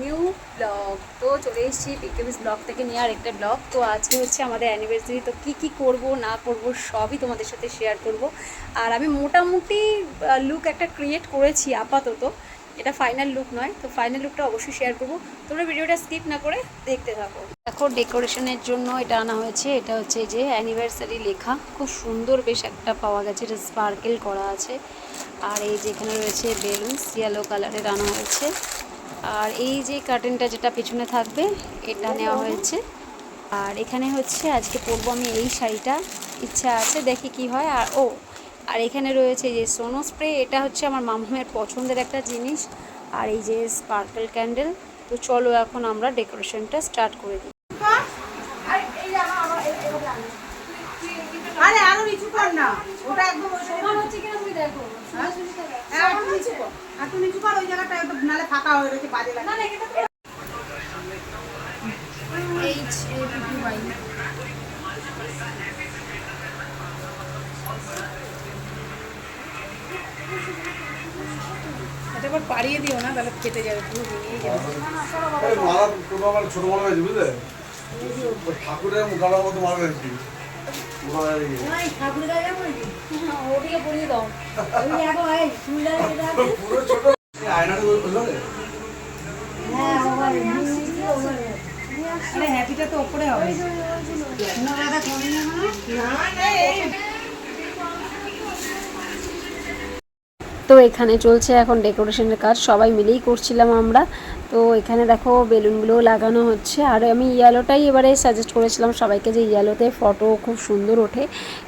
New blog. তো চলে এসেছি পিকেবিস ব্লগ থেকে নিয়ে আর একটা ব্লগ। তো আজকে হচ্ছে আমাদের অ্যানিভার্সারি তো কি কি করব, না করব, সবই তোমাদের সাথে শেয়ার করব। আর আমি মোটামুটি লুক একটা ক্রিয়েট করেছি আপাতত। এটা ফাইনাল লুক নয়, তো ফাইনাল লুকটা অবশ্যই শেয়ার করব। তোমরা ভিডিওটা স্কিপ না করে দেখতে থাকো। দেখো ডেকোরেশনের জন্য এটা আনা হয়েছে। এটা হচ্ছে যে অ্যানিভার্সারি লেখা। খুব সুন্দর বেশ একটা পাওয়া গেছে। এটা স্পার্কেল করা আছে। আর এই যেখানে রয়েছে বেলুনস ইয়েলো কালারের আনা হয়েছে। আর এই যে কার্টেনটা যেটা পেছনে থাকবে এটা নেওয়া হয়েছে। আর এখানে হচ্ছে আজকে পরবো আমি এই শাড়িটা। ইচ্ছা আছে দেখি কি হয়। আর ও আর এখানে রয়েছে যে সোনো স্প্রে এটা হচ্ছে আমার মামামের পছন্দের একটা জিনিস। আর এই যে স্পার্কেল ক্যান্ডেল তো চলো এখন আমরা ডেকোরেশনটা স্টার্ট করে দিই। আরে আরও নিচু কর না। ওটা একদম ওই সময় হচ্ছে কিনা তুমি দেখো। হ্যাঁ, নিচু কর একটু নিচু কর ওই জায়গাটা একদম নালে ফাঁকা হয়ে রয়েছে বাজে লাগে এইচ এ পি ওয়াই এটা এবার পাড়িয়ে দিও না তাহলে কেটে যাবে পুরো ছোট হয়েছে বুঝলে ঠাকুরের মুখালার মতো মালা হয়েছে মুখা হয়ে গিয়ে। ওদিকে পরিয়ে দাও। না ছোট এই আয়নাটা ওই- ওইভাবে? আরে হ্যাপিটা তো এখানে চলছে এখন ডেকোরেশনের কাজ, সবাই মিলেই করছিলাম আমরা। তো এখানে দেখো বেলুনগুলোও লাগানো হচ্ছে। আর আমি ইয়েলোটাই এবারে সাজেস্ট করেছিলাম সবাইকে যে ইয়েলোতে ফটো খুব সুন্দর ওঠে,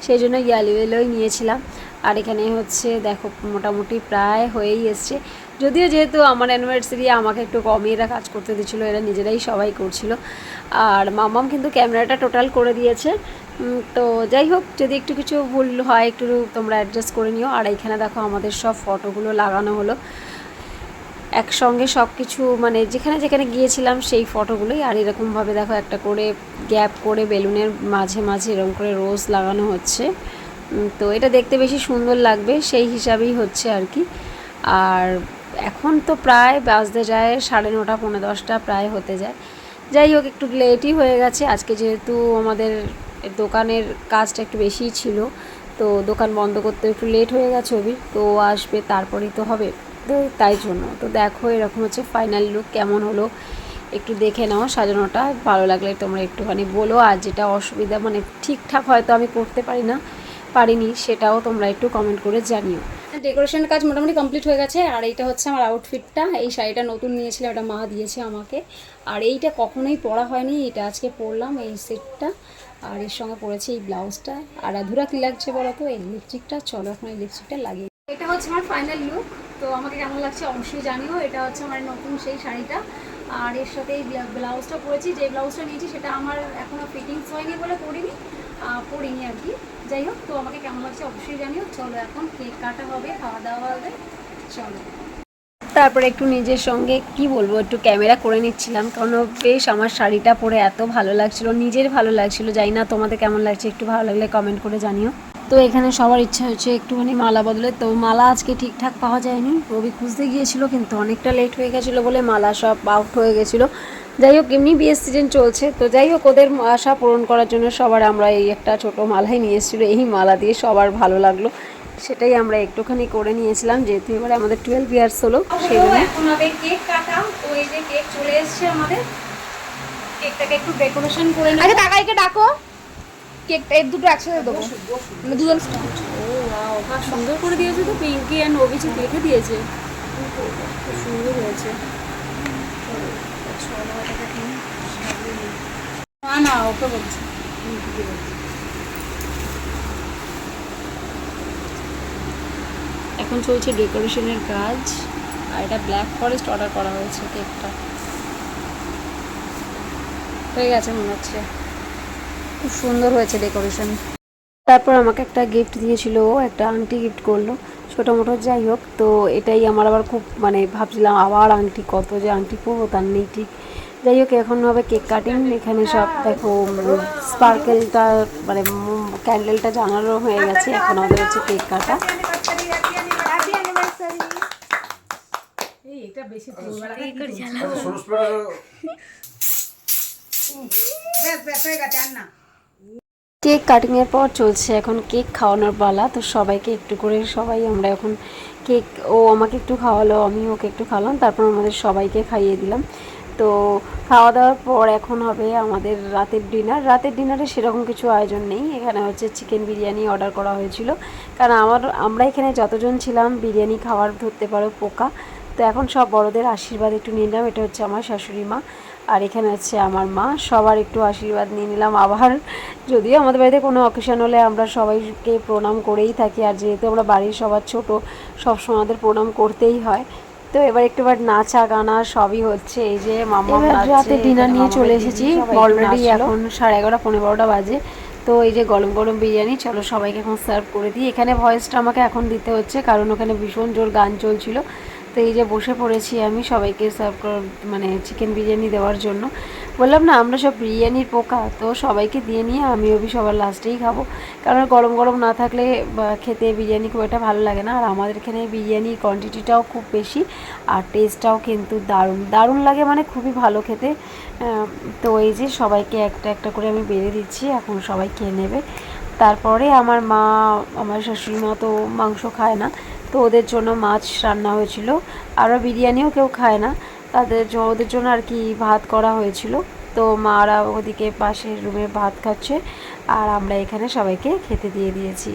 সেই জন্য ইয়েলো ইয়েলোই নিয়েছিলাম। আর এখানে হচ্ছে দেখো মোটামুটি প্রায় হয়েই এসছে। যদিও যেহেতু আমার অ্যানিভার্সারি আমাকে একটু কমই এরা কাজ করতে দিচ্ছিল, এরা নিজেরাই সবাই করছিল। আর মামাম কিন্তু ক্যামেরাটা টোটাল করে দিয়েছে। তো যাই হোক, যদি একটু কিছু ভুল হয়, একটু তোমরা অ্যাডজাস্ট করে নিও। আর এইখানে দেখো, আমাদের সব ফটোগুলো লাগানো হলো। একসঙ্গে সব কিছু মানে যেখানে যেখানে গিয়েছিলাম, সেই ফটোগুলোই আর এরকমভাবে দেখো, একটা করে গ্যাপ করে বেলুনের মাঝে মাঝে এরকম করে রোজ লাগানো হচ্ছে। তো এটা দেখতে বেশি সুন্দর লাগবে, সেই হিসাবেই হচ্ছে আর কি। আর এখন তো প্রায় বাজতে যায়, সাড়ে নটা, পৌনে দশটা প্রায় হতে যায়। যাই হোক, একটু লেটই হয়ে গেছে। আজকে যেহেতু আমাদের দোকানের কাজটা একটু বেশিই ছিল। তো দোকান বন্ধ করতে একটু লেট হয়ে গেছে অবি তো আসবে তারপরেই তো হবে। তো তাই জন্য, তো দেখো এরকম হচ্ছে ফাইনাল লুক কেমন হলো। একটু দেখে নাও সাজানোটা, ভালো লাগলে তোমরা একটুখানি বলো। আর যেটা অসুবিধা মানে ঠিকঠাক হয়তো আমি করতে পারি না, পারিনি, সেটাও তোমরা একটু কমেন্ট করে জানিও। ডেকোরেশনের কাজ মোটামুটি কমপ্লিট হয়ে গেছে, আর এইটা হচ্ছে আমার আউটফিটটা এই শাড়িটা নতুন নিয়েছিলাম এটা মা দিয়েছে আমাকে। আর এইটা কখনোই পরা হয়নি, এটা আজকে পরলাম এই সেটটা আর এর সঙ্গে পরেছি এই ব্লাউজটা। আর আধুরা কী লাগছে বলো তো? এই লিপস্টিকটা চলো এখন এই লিপস্টিকটা লাগিয়ে এটা হচ্ছে আমার ফাইনাল লুক তো আমাকে কেমন লাগছে অবশ্যই জানিও। এটা হচ্ছে আমার নতুন সেই শাড়িটা। আর এর সাথে এই ব্লাউজটা পরেছি, যে ব্লাউজটা নিয়েছি সেটা আমার এখনও ফিটিংস হয়নি বলে পরিনি। পরিনি আর কি। যাই হোক, তো আমাকে কেমন লাগছে অবশ্যই জানিও। চলো এখন কেক কাটা হবে, খাওয়া দাওয়া হবে। চলো। তারপরে একটু নিজের সঙ্গে, কি বলব, একটু ক্যামেরা করে নিচ্ছিলাম, কারণ বেশ আমার শাড়িটা পরে এত ভালো লাগছিল, নিজের ভালো লাগছিল। জানি না, তোমাদের কেমন লাগছে একটু ভালো লাগলে কমেন্ট করে জানিও। তো এখানে সবার ইচ্ছা হচ্ছে একটুখানি মালা বদলে। তো মালা আজকে ঠিকঠাক পাওয়া যায়নি। রবি খুঁজতে গিয়েছিল, কিন্তু অনেকটা লেট হয়ে গেছিল বলে মালা সব আউট হয়ে গেছিল। যাই হোক এমনি বিয়ের সিজন চলছে। তো যাই হোক ওদের আশা পূরণ করার জন্য সবার আমরা এই একটা ছোট মালাই নিয়ে এসেছিল। এই মালা দিয়ে সবার ভালো লাগল। সেটাই আমরা একটুখানি করে নিয়েছিলাম। যেহেতু এবারে আমাদের টুয়েলভ ইয়ার্স হলো সেই জন্য এখন হবে কেক কাটা। তো এই যে কেক চলে এসেছে আমাদের। কেকটাকে একটু ডেকোরেশন করে আচ্ছা কাকাইকে ডাকো। কেকটা এর দুটো একসাথে দেবো। দুজন ও ওয়াও সুন্দর করে দিয়েছে তো পিঙ্কি অ্যান্ড অভিজিৎ লিখে দিয়েছে। খুব সুন্দর হয়েছে। না না ওকে এখন চলছে ডেকোরেশনের কাজ, আর এটা ব্ল্যাক ফরেস্ট অর্ডার করা হয়েছে কেকটা হয়ে গেছে মনে হচ্ছে। খুব সুন্দর হয়েছে ডেকোরেশন তারপর আমাকে একটা গিফট দিয়েছিল একটা আংটি গিফট করল। ছোটো মোটো যাই হোক তো এটাই আমার আবার খুব মানে ভাবছিলাম আবার আংটি কত যে আংটি পরবো তার নেই ঠিক। যাই হোক এখন হবে কেক কাটিং এখানে সব দেখো স্পার্কেলটা মানে ক্যান্ডেলটা জানানো হয়ে গেছে এখন আমাদের হচ্ছে কেক কাটা। বেশি কেক কাটিংয়ের পর চলছে এখন কেক খাওয়ানোর পালা, তো সবাইকে একটু করে সবাই, আমরা এখন কেক, ও আমাকে একটু খাওয়ালো, আমি ওকে একটু খাওয়ালাম, তারপর আমাদের সবাইকে খাইয়ে দিলাম। তো খাওয়া দাওয়ার পর এখন হবে আমাদের রাতের ডিনার। রাতের ডিনারে সেরকম কিছু আয়োজন নেই, এখানে হচ্ছে চিকেন বিরিয়ানি অর্ডার করা হয়েছিল। কারণ আমার, আমরা এখানে যতজন ছিলাম, বিরিয়ানি খাওয়ার ধরতে পারো পোকা, তো এখন সব বড়দের আশীর্বাদ একটু নিলাম এটা হচ্ছে আমার শাশুড়ি মা। আর এখানে আছে আমার মা। সবার একটু আশীর্বাদ নিয়ে নিলাম আবার। যদিও আমাদের বাড়িতে কোনো অকেশন হলে আমরা সবাইকে প্রণাম করেই থাকি। আর যেহেতু আমরা বাড়ির সবার ছোট সবসময় আমাদের প্রণাম করতেই হয়। তো এবার একটু বার নাচা গানা সবই হচ্ছে। এই যে মামা রাতে ডিনার নিয়ে চলে এসেছি। অলরেডি এখন সাড়ে এগারোটা পনেরো বারোটা বাজে। তো এই যে গরম গরম বিরিয়ানি চলো সবাইকে এখন সার্ভ করে দিই। এখানে ভয়েসটা আমাকে এখন দিতে হচ্ছে কারণ ওখানে ভীষণ জোর গান চলছিল। তো এই যে বসে পড়েছি আমি সবাইকে সার্ভ কর মানে চিকেন বিরিয়ানি দেওয়ার জন্য। বললাম, না, আমরা সব বিরিয়ানির পোকা, তো সবাইকে দিয়ে নিয়ে আমি অবি সবার লাস্টেই খাব। কারণ গরম গরম না থাকলে খেতে বিরিয়ানি খুব একটা ভালো লাগে না। আর আমাদের এখানে বিরিয়ানির কোয়ান্টিটিটাও খুব বেশি, আর টেস্টটাও কিন্তু দারুণ। দারুণ লাগে মানে খুবই ভালো খেতে। তো এই যে সবাইকে একটা একটা করে আমি বেড়ে দিচ্ছি, এখন সবাই খেয়ে নেবে। তারপরে আমার মা, আমার শাশুড়ি মা তো মাংস খায় না। তো ওদের জন্য মাছ রান্না হয়েছিল। আর বিরিয়ানিও কেউ খায় না। তাদের ওদের জন্য আর কি ভাত করা হয়েছিল। তো মারা ওদিকে পাশের রুমে ভাত খাচ্ছে। আর আমরা এখানে সবাইকে খেতে দিয়ে দিয়েছি।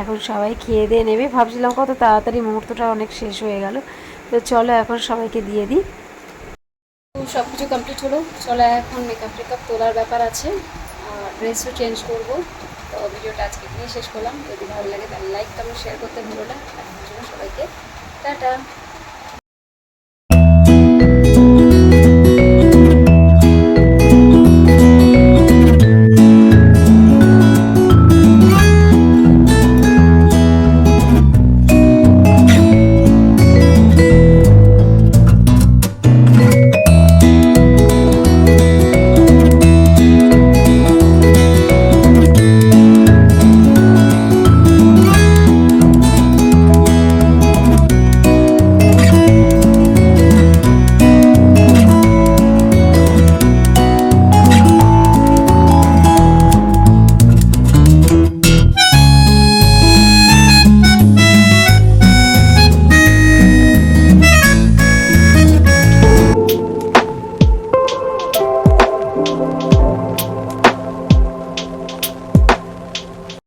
এখন সবাই খেয়ে দিয়ে নেবে। ভাবছিলাম কত তাড়াতাড়ি মুহূর্তটা অনেক শেষ হয়ে গেল। তো চলো এখন সবাইকে দিয়ে দিই। সব কিছু কমপ্লিট হলো। চলো এখন মেকআপ টেকআপ তোলার ব্যাপার আছে। আর ড্রেসও চেঞ্জ করব। ভিডিওটা আজকে নিয়ে শেষ করলাম। যদি ভালো লাগে তাহলে লাইক কমেন্ট শেয়ার করতে ভুলো না। আর সবাইকে টাটা।